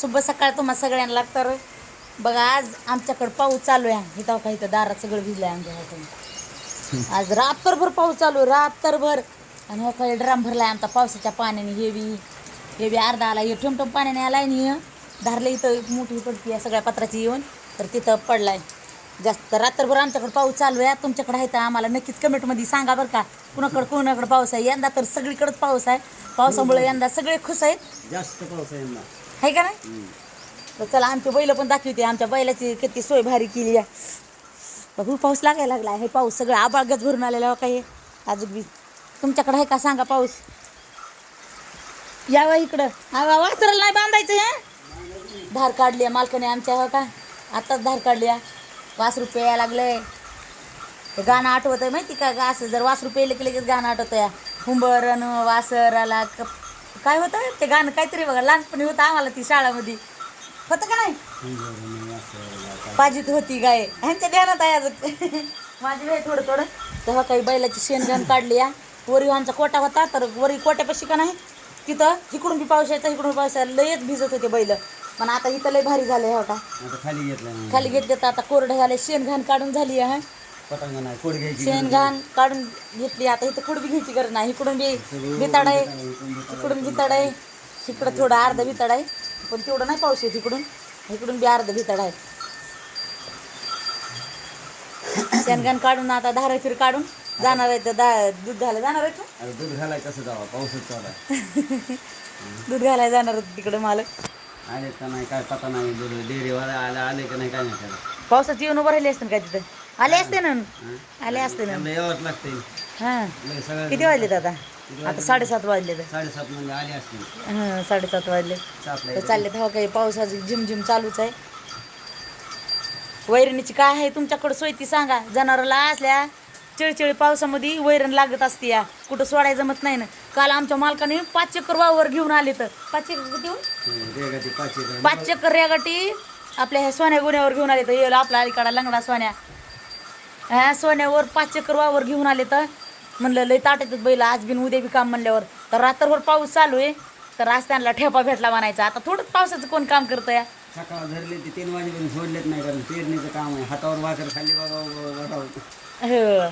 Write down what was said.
शुभ सकाळ तुम्हा सगळ्यांना. तर बघा आज आमच्याकडं पाऊस चालू आहे. इथं काही इथं दारात सगळं भिजलं आहे आमच्या हातून. आज रात्रभर पाऊस चालू आहे रात्रभर. आणि हो काही ड्राम आहे आमचा पावसाच्या पाण्याने. हेवी हेवी अर्धा आला. हे ठमठम पाण्याने आलाय आहे नि धारलं इथं मोठी पडती आहे सगळ्या पत्राची येऊन. तर तिथं पडलाय. जास्त रात्रभर आमच्याकडे पाऊस चालू आहे. तुमच्याकडे आहे तर आम्हाला नक्कीच कमेंटमध्ये सांगा बरं का. कुणाकडं कुणाकडे पाऊस आहे? यंदा तर सगळीकडेच पाऊस आहे. पावसामुळे यंदा सगळे खुश आहेत. जास्त पाऊस आहे यंदा. आहे का नाही? तर चला आमची बैल पण दाखवते. आमच्या बैलाची किती सोय भारी केली आहे. बघू पाऊस लागायला लागला. हे पाऊस सगळं आबाळगत भरून आलेला हो? काही अजून बी. तुमच्याकडे आहे का? सांगा पाऊस. यावा इकडं. हा वासराला नाही बांधायचं हे? धार काढली आहे मालकाने आमच्या हो का? आताच धार काढली आहे. पाच रुपये यायला लागले. ते गाणं आठवत आहे माहिती का? गा असं जर वास रुपये की लगेच गाणं आठवतं या हुंबरन वासराला क काय होतं? ते गाणं काहीतरी बघा लहानपणी होतं आम्हाला ती शाळामध्ये. होतं का नाही? पाजीत होती गाय. ह्यांच्या ध्यानात आहे अजून. माझी वेळ थोडं थोडं. तेव्हा काही बैलाची शेणघाण काढली या वरी आमचा कोटा होता तर वरी कोट्यापाशी का नाही? तिथं इकडून बी पाऊस यायचा इकडून पाऊस लयच भिजत होते बैल. पण आता इथं लय भारी झालंय हो का? आता खाली घेतलं खाली घेतले तर आता कोरडं झाले शेणघाण काढून झाली आहे. पतंग नाही कोड घ्यायची शेणघाण काढून घेतली. आता इथं कुठं बी घ्यायची गरज नाही. इकडून बी बिताड आहे. इकडून बिताड आहे. इकडं थोडं अर्ध बिताड आहे. पण तेवढं नाही पाऊस येत इकडून. इकडून बी अर्ध बिताड आहे. शेणघाण काढून आता धारा फिर काढून जाणार आहे तर दा दूध घालायला जाणार आहे का दूध घालाय कसं जावा. पाऊसच चालू आहे. दूध घालायला जाणार तिकडे मालक. आले का नाही काय पता नाही डेअरीवर आले आले का नाही काय नाही त्याला पावसाची येऊन उभं राहिले असते ना काय तिथं? आले असते ना? आले असते ना? त्यांना यावंच लागते. हां. सगळं किती वाजलेत आता? आता साडेसात वाजले साडेसात म्हणजे आले असतील हां साडेसात वाजले. सापला तर चालले तेव्हा काही पावसाची झिमझिम चालूच आहे. वैरणीची काय आहे? तुमच्याकडं सोय ती सांगा. जनावराला असल्या चिळचिळी पावसामध्ये वैरण लागत असते या. कुठं सोडायचं जमत नाही ना. काल आमच्या मालकाने पाच चक्कर वावर घेऊन आले तर. पाच चक्कर? रेगाची पाचशे रुपये. पाच चक्कर रेगाटी आपल्या ह्या सोन्या गुन्ह्यावर घेऊन आले तर. येईल आपला अलीकडा लंगडा सोन्या. ह्या सोन्यावर पाच चक्कर वावर घेऊन आले तर. म्हणलं लय ताट येतात बैल. आज बिन उद्या बी काम म्हणल्यावर. तर रात्रभर पाऊस चालू आहे. तर आज त्यांना ठेपा भेटला म्हणायचा. आता थोडंच पावसाचं कोण काम करतं या? सकाळ धरले ते तीन वाजेपर्यंत सोडलेत नाही कारण पेरणीचं काम आहे. हातावर वाकर खाली बघा बघावं हो.